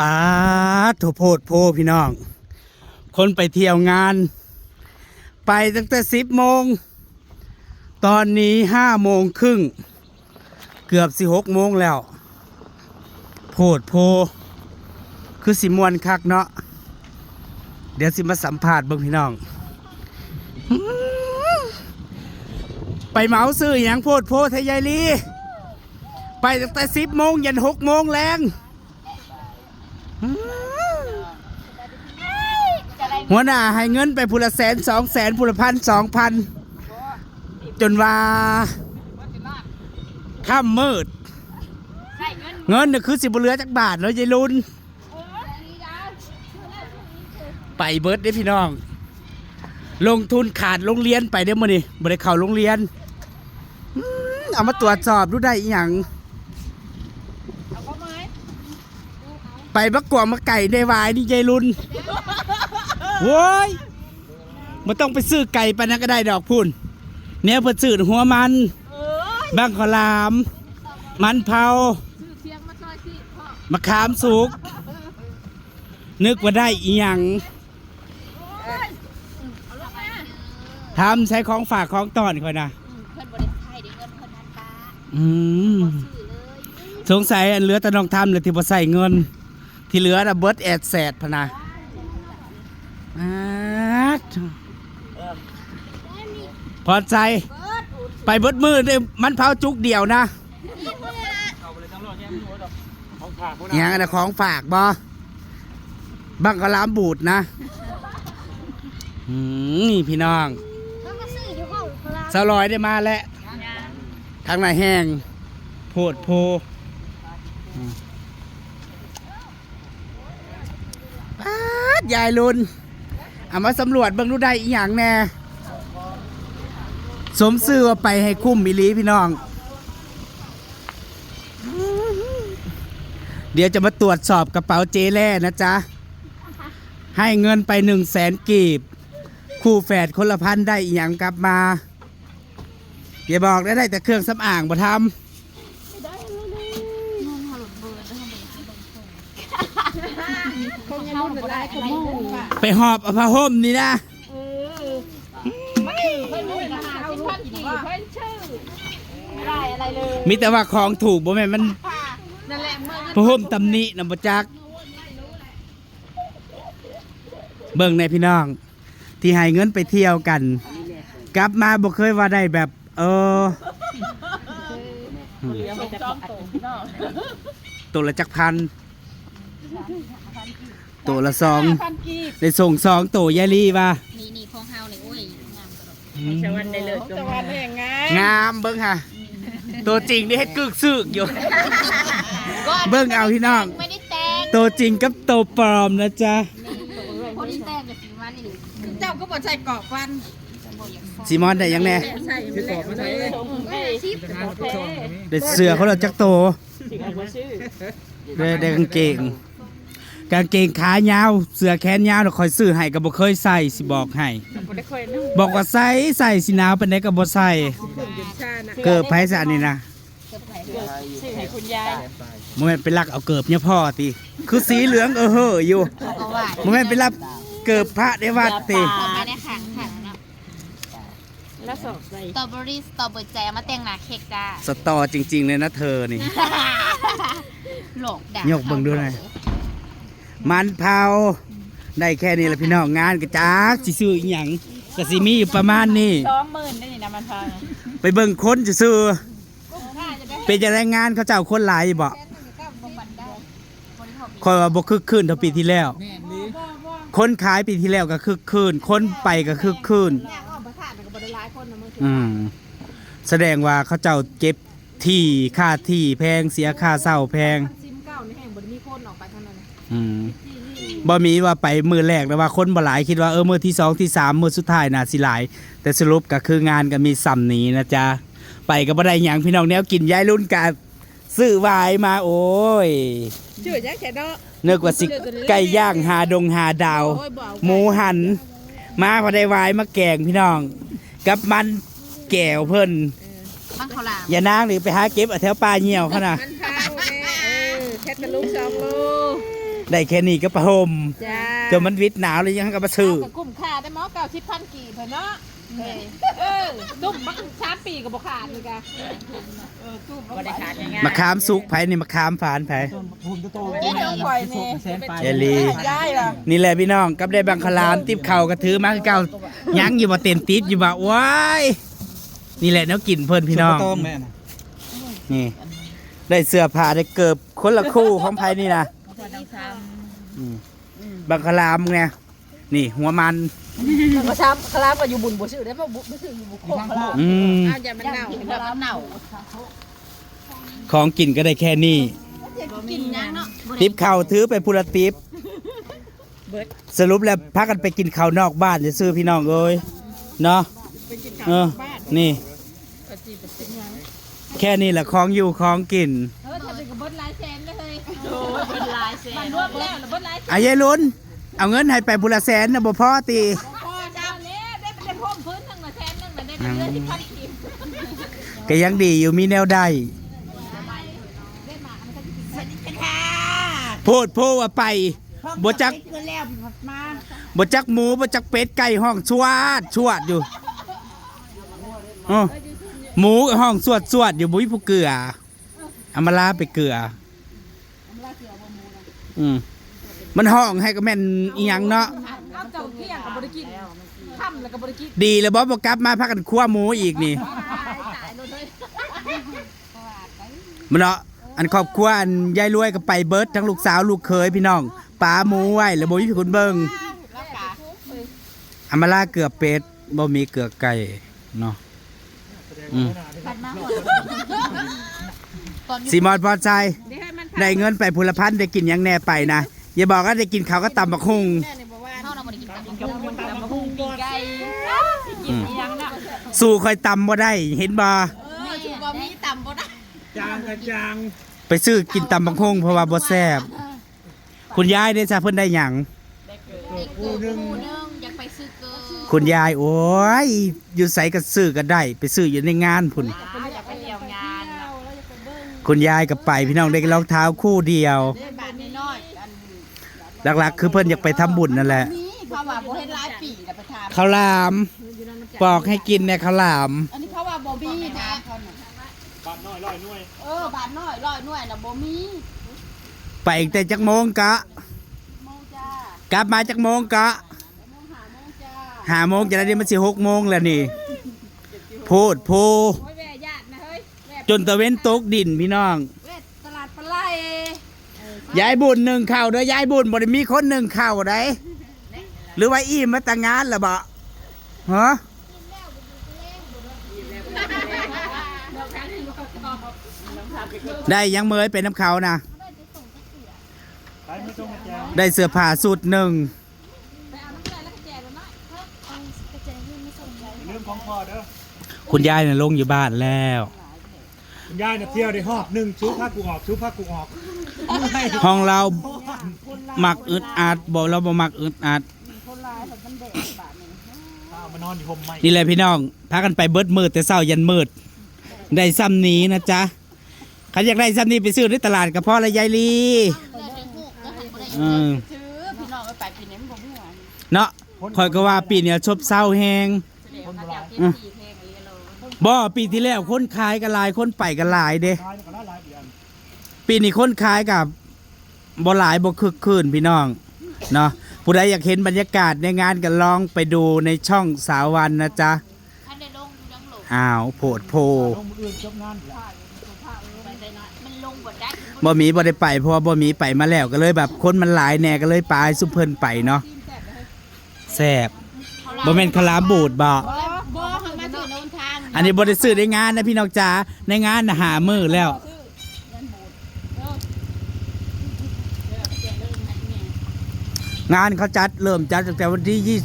ป้าโถโพดโพพี่น้อง คนไปเที่ยวงาน ไปตั้งแต่สิบโมง ตอนนี้ห้าโมงครึ่ง เกือบสิหกโมงแล้ว โพดโพ คือสิมวนคักเนาะ เดี๋ยวสิมาสัมภาษณ์บิ่งพี่น้อง ไปเหมาซื้ออย่างโพดโพทยายลี ไปตั้งแต่สิบโมงยันหกโมงแรง หัวหน้าให้เงินไปพุละแสนสองแสนพุละพันสองพันจนว่าข้ามมืด เงินน่ะคือสิบเหลือจักบาทแล้วยายลุนไปเบิร์ดได้อพี่น้อง ลงทุนขาดโรงเรียนไปได้อมั้นี่บ่ได้เข้าโรงเรียนอืมเอามาตรวจสอบดูได้อีหยังไปบักกวางมาไก่ได้วายนี่ยายลุน โว้ยมันต้องไปซื้อไก่ไปนะก็ได้ดอกพุ่นเนี่ยเพื่อซื้อหัวมันบางขาวหลาม มันเผามะขามสุก นึกว่าได้อีหยังทำใช้ของฝากของตอนค่อยนะเพื่อนบริษัทไทยได้เงินเพื่อนนันตาอืมซื้อเลยสงสัยอันเหลือแต่น้องทำเลยที่บ่ใส่เงิน ที่เหลือน่ะเบิร์ดแอดแสดพะนะอา ดพอใจไปเบิดมือเลยมันเผาจุกเดียวนะอย่างนั้นนะของฝากบอบังกะลามบูดนะนี่พี่น้องเขาก็ซื้ออยู่ห้องพลาสลอยได้มาแล้วทางไหนแห้งโพดโพป๊าดยายลุน เอามาสำรวจเบิ่งดูได้อีหยังแน่สมซื่อว่าไปให้คุ้มมิลีพี่น้อง เดี๋ยวจะมาตรวจสอบกระเป๋าเจแล่นะจ๊ะ ให้เงินไปหนึ่งแสนกีบ คู่แฝดคนละพันได้อีหยังกลับมา อย่าบอกได้ได้แต่เครื่องสำอางบ่ทำ ไปหอบเอาผ้าห่มนี่นะไม่ได้อะไรเลยมีแต่ว่าของถูกบ่แม่นมันนั่นแหละเมื่อผ้าห่มตำหนินำบ่จัก เบิ่งในพี่น้อง ที่ให้เงินไปเที่ยวกัน กลับมาบ่เคยว่าได้แบบ เออตัวละจักพัน ตัวละสองได้ส่งสองตัวยายลีว่านี่นี่ของเฮาเลยโอ้ยงามกระโดดชวันได้เลยชวันแห่งงานงามเบิ่งค่ะ ตัวจริงนี่เฮ็ดกึกซึกอยู่ เบิ่งเอาพี่น้องไม่ได้แต่งตัวจริงกับตัวปลอมนะจ๊ะคนที่แต่งกับสีมันนี่เจ้าก็บอกใส่กรอบฟันซีมอนได้ยังแน่ใส่ไม่แล้วใส่เลยชิปได้เสือเขาเราจักโตได้ได้กางเกง กางเกงขายาว เสือแขนยาวเราคอยซื้อให้ก็บ่เคยใส่สิบอกให้ได้ค่อยนุ่มบอกว่าใส่ใส่สิหนาวปานใดก็บ่ใส่กินชานะเกิบไผซะนี่นะซื้อให้คุณยายบ่แม่นไปลักเอาเกิบเนี่ยพ่อติคือสีเหลืองเออเฮ้ออยู่เอาว่าบ่แม่นไปรับเกิบพระในวัดติเอามาในขังขังนะแล้วสอบใส่สตรอเบอรี่สตรอเบอร์แจมาแต่งหน้าเค้กจ้าสตอจริง ๆ เลยนะเธอนี่หลอกด่า ยกเบิ่งดูหน่อย มันเผาได้แค่นี้แหละพี่น้องงานกระจักสิซื้ออีหยังก็สิมีอยู่ประมาณนี้สองหมื่นได้นี่นะมันพังไปเบิ่งคนจะซื้อเป็นจะได้งานเขาเจ้าคนหลายอยู่บ่คอยว่าบ่คึกคืนเท่าปีที่แล้ว คนขายปีที่แล้วก็คึกคืน คนไปก็คึกคืนอืมแสดงว่าเขาเจ้าเก็บที่ค่าที่แพงเสียค่าเศร้าแพง อืมบ่มีว่าไปมือแรกแต่ว่าคนบ่หลายคิดว่าเออมือที่สองที่สามมือสุดท้ายน่าสิหลาย แต่สรุปก็คืองานก็มีซ้ำนี้นะจ๊ะไปก็บ่ได้หยังพี่น้องแนวกินย้ายรุ่นกันซื้อวายมาโอ้ยชื่อยังแค่เนาะนึกว่าสิไก่ย่างหาดงหาดาวโอ้ยบ่เอาหมูหัน มาพอได้วายมาแกงพี่น้อง กับมันแก้วเพิ่นบ้างเขาวหลามอย่านางหรือไปหาเก็บเอาแถวป่าเหี่ยวเขาน่ะมันพาวแน่เออแค่ตะลุกสองโล ได้แค่นี้ก็ประหมจ้าจนมันวิทย์หนาวเลยยังก็มาซื้อกับกลุ่มค่าได้หมอเก้าสิบพันกี่เถอะเนาะเฮ้ยเออตุ้มมันสามปีกับบ่ขาดเลยกะเออตุ้มบ่ได้ขาดง่ายมะขามสุกไผนี่มะขามฝานไผๆเจ๊ต้องปล่อยแน่เจลีได้เหรอนี่แหละพี่น้องกับได้บังคลามติบเข่ากระถือมาคือเก่ายังอยู่บ่เต็มติดอยู่บ่ว้ายนี่แหละแนวกินเพิ่นพี่น้องนี่ได้เสื้อผ้าได้เกิบคนละคู่ของไผนี่นะอืม บังคลามไงนี่ หัวมันมาซ้ำคลาบอยู่บุญบ่ชื่อได้บ่บุบ่ชื่ออยู่บุโคกคลาบอืมอ้าวอย่ามันเน่าแบบว่าเน่าของกินก็ได้แค่นี้กินยังเนาะบ่ได้ติบเข่าถือไปพุระติบสรุปแล้วพักกันไปกินข้าวนอกบ้านจะซื้อพี่น้องเอ้ยเนาะเออนี่ แค่นี้แหละของอยู่ของกิน มันนรวบแล้วแล้วเบิดหลายแสนอายายลุนเอาเงินให้ไปพุระแสนนะบ่พอตีพอจำเนี่ยได้ไปได้พ่มพื้นหนึงมาแสนหนึงมาได้ไปเรื่อยที่พันกีบก็ยังดีอยู่มีแนวใดโพดโพว่าไปบ่จักบ่จักหมูบ่จักเป็ดไก่ห้องชวดชวดอยู่อ้อหมูก็ห้องสวดสวดอยู่บุ้ยผู้เกลือเอามาลาไปเกลือ อืมมันห้องให้ก็แม่นอีหยังเนาะเอาเจ้าเที่ยงกับบริกินค่ำแล้วกับบริกินดีแล้วบ่บ่กลับมาพักกันคั่วหมูอีกนี่ตายเลยมันเนาะอันครอบครัวอันยายรวยก็ไปเบิดทั้งลูกสาวลูกเขยพี่น้องป๋าหมูไว้แล้วบ่มีคนเบิ่งแล้วกะอามาลาเกลือเป็ดบ่มีเกลือไก่เนาะอืมพัดมาหมดตอนอยู่สีมอดพอใจเดี๋ยวให้มัน ได้เงินไปพลพันธ์ได้กินหยังแน่ไปนะอย่าบอกว่าได้กินข้าวก็ตำบักหุ่งแม่เนี่ยบอกว่าเฮาเราบ่ได้กินกับกับมันตำมะฮุ่งปีไก่อืมยังน่ะสู้ค่อยตำบ่ได้ เห็นบ่เออชูบ่มีต่ำบ่ได้จางกับจางไปซื้อกินตำบักหุ่งเพราะว่าบ่แซ่บคุณยายได้ซะเพิ่นได้หยังอีกกูนึงอยากไปซื้อเกลือคุณยายโอ้ยอยู่ไสก็ซื้อก็ได้ ไปซื้ออยู่ในงานพุ่นอยากไปเที่ยวงาน คุณยายก็ไปพี่น้องได้รองเท้าคู่เดียวเล่นบาทน้อยๆอันหลักๆ คือเพิ่นอยากไปทำบุญนั่นแหละ นี้เขาว่าบ่เฮ็ดหลายปีแล้วไปถามข้าวหลามปอกให้กินเนี่ยข้าวหลาม อันนี้เขาว่าบ่มีแท้เขาน่ะบ้านน้อยร้อยหน่วย เออบาทน้อยร้อยหน่วยน่ะบ่มีไปอีกแต่จักโมงกะ โมงจ้ากลับมาจักโมงกะโมงหาโมงจ้าหาโมงจะได้มันสิหกโมงแล้วนี่พูดโพ โอ้ย จนตะเว้นตกดินพี่น้อง เวทตลาดปลาไหลยายบุญหนึ่งเข่าวเด้อยายบุญบ่ได้มีคนหนึ่งเข่าวได้หรือว่าอิ่มมาแต่งงานแล้วบ่ฮะได้ยังเมยเป็นน้ำเขานะไปไม่ต้องมาจางได้เสื้อผ้าสูตรหนึ่งเรื่องของพ่อเด้อคุณยายเนี่ยลงอยู่บ้านแล้ว คุณยายน่ะเที่ยวได้หอบหนึ่งชูผ้ากูออกชูผ้ากูออกห้องเรามักอึดอัดบอกเราบ่มักอึดอัดข้าวมานอนอยู่ห่มไม้นี่แหละพี่น้องพากันไปเบิดมืดแต่เศร้ายันมืดได้ซ้ำนี้นะจ๊ะใครอยากได้ซ้ำนี้ไปซื้อในตลาดกับพ่อและยายลีเลือดในหูกก็หันบ่ได้เออถือพี่น้องไปไปปีนี้มันบ่ฮู้อันเนาะคอยก็ว่าปีเนี้ยชบเศร้าแหงเขาเจ้ากินสี่เพลงอะไรโล บ่ปีที่แล้วคนขายกันหลายคนไปกันหลายเด้ตายแล้วก็ละลายเดือนปีนี้คนขายกับบ่หลายบ่คึกคืนพี่น้องเนาะผู้ใดอยากเห็นบรรยากาศในงานก็ลองไปดูในช่องสาววันนะจ๊ะท่านได้ลงยังหลงอ้าวโผดโพลงมืออื่นจบงานไปได้น้อยมันลงบ่ได้บ่มีบ่ได้ไปเพราะว่าบ่มีไปมาแล้วก็เลยแบบคนมันหลายแน่ก็เลยไปซุเพิ่นไปเนาะแซ่บบ่แม่นขาวหลามบูดบ่ บ่บ่หันมาถึงโนนทาง อันนี้บ่ได้ซื้อในงานนะพี่น้องจ๋าในงานน่ะหามื้อแล้วงานเขาจัดเริ่มจัดตั้งแต่วันที่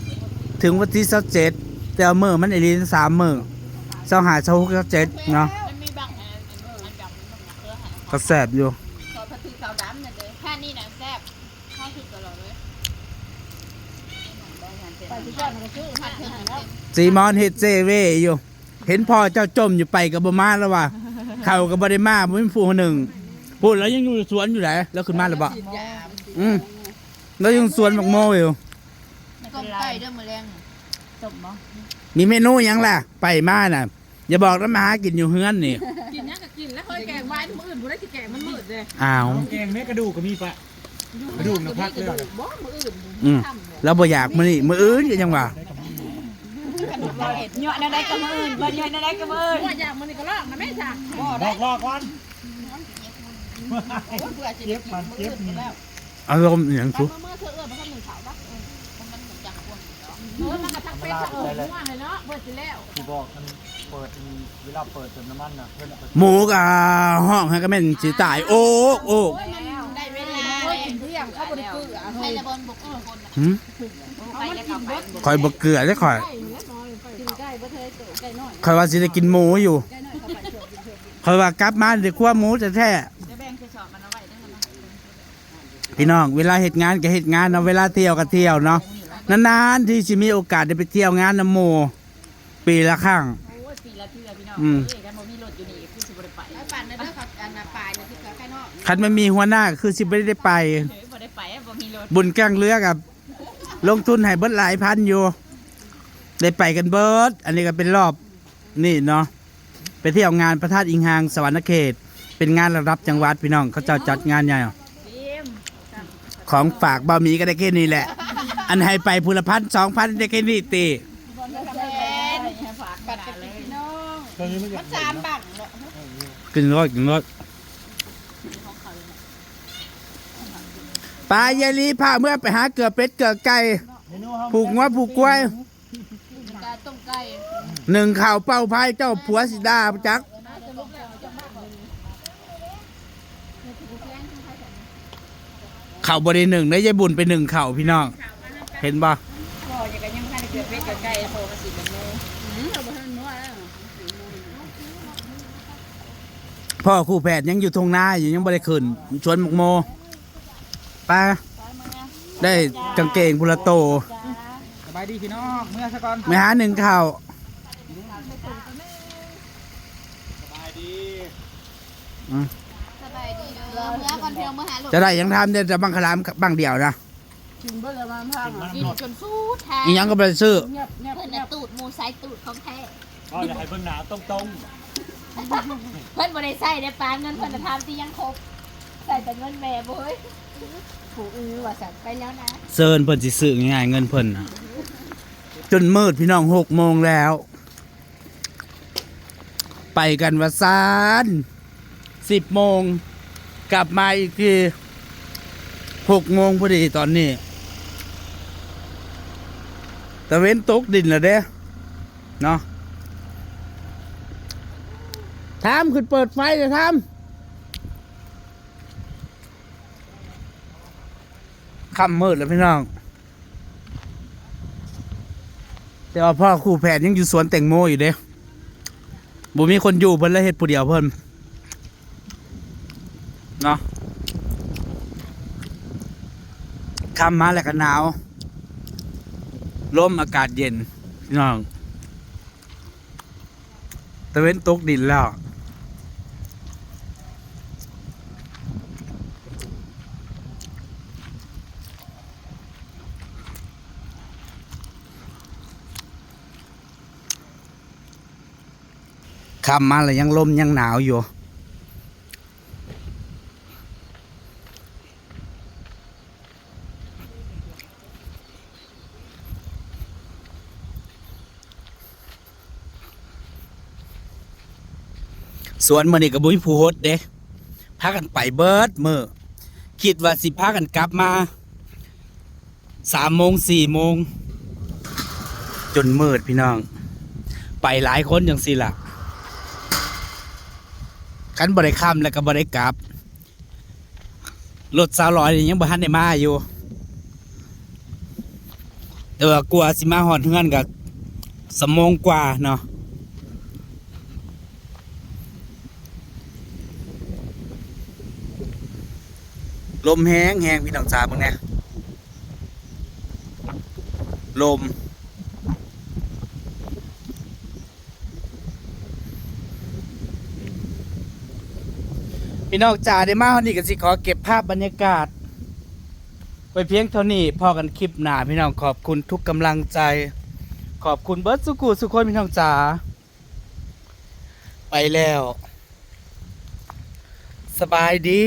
21 ถึงวันที่27แต่ว่ามื้อมันไอ้ลีน3มื้อ25 26 27เนาะมันมีบางอันอันดำมันเออหาก็แซ่บอยู่ขอพัทือขาวดำน่ะเด้อแค่นี้น่ะแซ่บข้าวคือตลอดเลยไปที่บ้านมันก็คือพัดถึงแล้วซีมอนเฮ็ดเซเว่อยู่ เห็นพ่อเจ้าจมอยู่ไปกับบ่มาแล้วว่ะเขาก็บ่ได้มาบ่มีผู้หนึ่งพูดแล้วยังอยู่สวนอยู่ไหนแล้วขึ้นมาแล้วบ่อืมแล้วยังสวนบักโมอยู่ต้มไก่เด้อมื้อแรงต้มบ่มีเมนูหยังล่ะ ไปมาน่ะ อย่าบอกนะมาหากินอยู่เฮือนนี่กินยังก็กินแล้วเคยแกงไว้มื้ออื่นบ่ได้สิแกงมันมืดเลยอ้าวแกงแม่กระดูกก็มีปะกระดูกนะพักเลยกระดูกบ่มื้ออื่นอืมแล้วบ่อยากมื้อนี้มื้ออื่นก็ยังว่า เหยาะได้ก็มื้ออื่นบ่เหยาะได้ก็มื้ออื่นว่าอยากมื้อนี้ก็ลอกนะแม่จ้ะลอกลอกก่อนโอ้ยเบื่อสิเจ็บมันเจ็บนี่อารมณ์อหย่างสุมื้อมื้อเธอเอื้อบ่ทันหนึ่งเขาปะมันเหมือนจังพวกนี้เนาะเออมันก็ทักเป็ดทักเอิ้นม่วงเลยเนาะเบิดสิแล้วที่บอกมันเปิดเวลาเปิดเติมน้ำมันนะเพื่อนเอาไปหมูกับห้องให้ก็แม่นสิตาย โอ้โอ้ได้เวลาโอ้ยกินเที่ยงเข้าบ่ได้เกลือใครเฮ้ยละบนบุกคนหืมไปแล้วก็ไปคอยบ่เกลือได้คอยไก่เล็กน้อยไปกินไก่บ่เธอโตไก่น้อย คอยว่าสิได้กินหมูอยู่ไก่น้อยเข้าไปเถอะกินเถอะคอยว่ากลับมาเดี๋ยวคั่วหมูจะแท้จะแบ่งคือสอบมันเอาไว้ได้มั้ยพี่น้องเวลาเฮ็ดงานก็เฮ็ดงานเนาะเวลาเที่ยวก็เที่ยวเนาะนานๆที่สิมีโอกาสได้ไปเที่ยวงานน้ำหมู่ปีละครั้งโอ้ยปีละเทื่อพี่น้องอืมเอ้ยกันบ่มีรถอยู่นี่คือสิบ่ได้ไปไอ้ปั่นนะเด้อครับอันน่ะปลายน่ะที่เกลือไก่น้อยคันไม่มีหัวหน้าคือสิบ่ได้ไปเฮ้ยบ่ได้ไปอะบ่มีรถบุญแกล้งเรือกับ ลงทุนให้เบิดหลายพันอยู่ ได้ไปกันเบิดอันนี้ก็เป็นรอบ นี่เนาะไปเที่ยวงานพระธาตุอิงหางสวรรณเขต เป็นงานระดับจังหวัดพี่น้องเขาเจ้าจัดงานใหญ่ฟิล์มของฝากบะหมี่ก็ได้แค่นี้แหละ อันให้ไปพูละพันสองพันได้แค่นี้ตีให้ฝากบัตรเลยน้องตอนนี้มันจะมันสามบังเนาะกินรถกินรถปลายายลีพาเมื่อไปหาเกลือเป็ดเกลือไก่เมนูเขาผูกงวผูกกล้วยกาต้มไก่ หนึ่งข่าวเป้าพายเจ้าผัวสิดาจักเข่าบริหนึ่งได้ยายบุญไปหนึ่งเข่าพี่น้อง เห็นบ่พ่ออย่ากันยังบ่ทันได้เกิดเป็ดเกิดไก่โทรมาสิกันเลยเราบ่ทันนัวแล้วพ่อครู่แพทย์ยังอยู่ทงนาอยู่ยังบริขึ้นชวนหมกโมไปได้กางเกงพุละโตสบายดีพี่น้องเมื่อสักก่อนไม่หาหนึ่งเข่า สบายดีเด้อเมื่อก่อนเพียงมื้อหาลูกจะได้ยังทำเนี่ยจะบังคลามบังเดียวนะกินเบิดแล้วมาพังอะกินจนสู้แท้อีหยังก็ไปซื้อเงียบเงียบเพิ่นเงียน่ะบตูดหมูไซตูดของแท้ก็จะให้เบิ่งหนาตรงเพิ่นบ่ได้ใส่ได้ปานเงินเพิ่นน่ะทำที่ยังครบใส่แต่เงินแม่บ่เฮ้ยผู้อื่นว่าสั่นไปแล้วนะเซิร์นเพิ่นสิซื้อง่ายๆเงินเพิ่นน่ะจนมืดพี่น้องหกโมงแล้ว ไปกันวาซาน สิบโมง กลับมาอีกทีหกโมงพอดีตอนนี้ตะเว้นตกดินล้วเด้เนาะทามขึ้นเปิดไฟเลยทามค่ำมืดแล้วพี่น้อง แต่ว่าพ่อครู่แผนยังอยู่สวนแตงโมอยู่เด้บ่มีคนอยู่เพิ่นเลยเฮ็ดผู้เดียวเพิ่น เนาะค่ำมาแล้วก็หนาวลมอากาศเย็นพี่น้องตะเว้นตกดินแล้วค่ำมาแล้วยังลมยังหนาวอยู่ สวนมื้อนี้ก็บ่มีผู้โฮสต์เด้พากันไปเบิร์ดมือคิดว่าสิพากันกลับมา3โมง4โมง จนมืดพี่น้อง ไปหลายคนจังซี่ล่ะคันบ่ได้ค่ำแล้วก็บ่ได้กลับรถสาวลอยยังบ่ทันได้มาอยู่แต่ว่ากลัวสิมาฮอดเฮือนก็สมองกว่าเนาะ ลมแห้งแห้งพี่น้องสาวมึงเนี่ยลม พี่น้องจ๋าได้มาวันนี้ก็สิขอเก็บภาพบรรยากาศ ไปเพียงเท่านี้พอกันคลิปหนาพี่น้องขอบคุณทุกกำลังใจ ขอบคุณเบิร์ดสุกูสุคนพี่น้องจ๋าไปแล้ว สบายดี